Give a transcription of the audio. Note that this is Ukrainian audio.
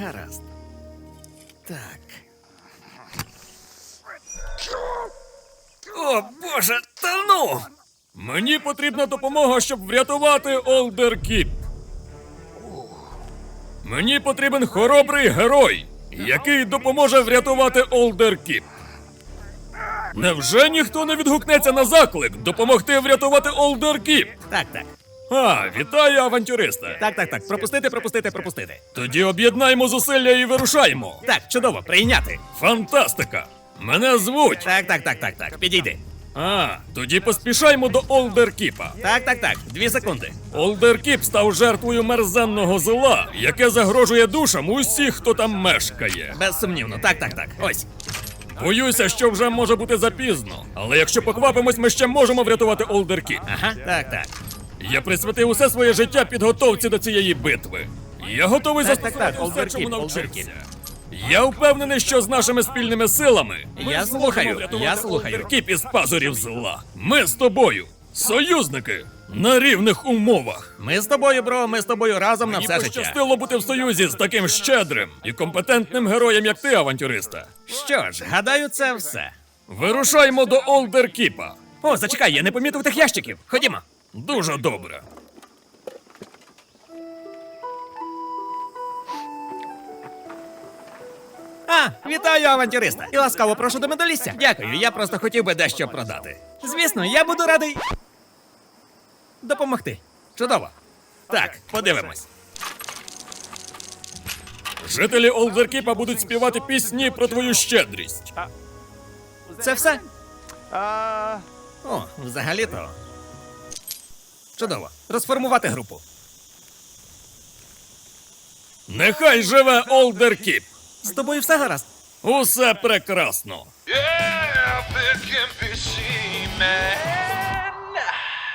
Гаразд. Так. О, боже, та ну! Мені потрібна допомога, щоб врятувати Олдеркіп. Мені потрібен хоробрий герой, який допоможе врятувати Олдеркіп. Невже ніхто не відгукнеться на заклик допомогти врятувати Олдеркіп? Так, так. А, вітаю, авантюриста. Так, так, так. Пропустити, пропустити, пропустити. Тоді об'єднаємо зусилля і вирушаємо. Так, чудово, прийняти. Фантастика! Мене звуть. Так, так, так, так, так. Підійди. А, тоді поспішаймо до Олдеркіпа. Так, так, так. Дві секунди. Олдеркіп став жертвою мерзенного зла, яке загрожує душам усіх, хто там мешкає. Безсумнівно. Так, так, так. Ось. Боюся, що вже може бути запізно. Але якщо поквапимось, ми ще можемо врятувати Олдеркіп. Ага, так, так. Я присвятив усе своє життя підготовці до цієї битви. Я готовий Так, застосувати так, Олдеркіп, чому навчився. Я впевнений, що з нашими спільними силами ми Я зможемо слухаю, врятувати я слухаю. Олдеркіп із пазурів зла. Ми з тобою, союзники, на рівних умовах. Ми з тобою, бро, ми з тобою разом на все життя. пощастило бути в союзі з таким щедрим і компетентним героєм, як ти, авантюриста. Що ж, гадаю, це все. Вирушаймо до Олдеркіпа. О, зачекай, я не помітив тих ящиків. Ходімо. Дуже добре. А, вітаю, авантюриста. І ласкаво прошу до медалістя. Дякую, я просто хотів би дещо продати. Звісно, я буду радий допомогти. Чудово. Так, подивимось. Жителі Олдеркіпа будуть співати пісні про твою щедрість. Це все? О, взагалі-то. Чудово. Розформувати групу. Нехай живе Олдеркіп! З тобою все гаразд. Усе прекрасно. Yeah, be seen, man.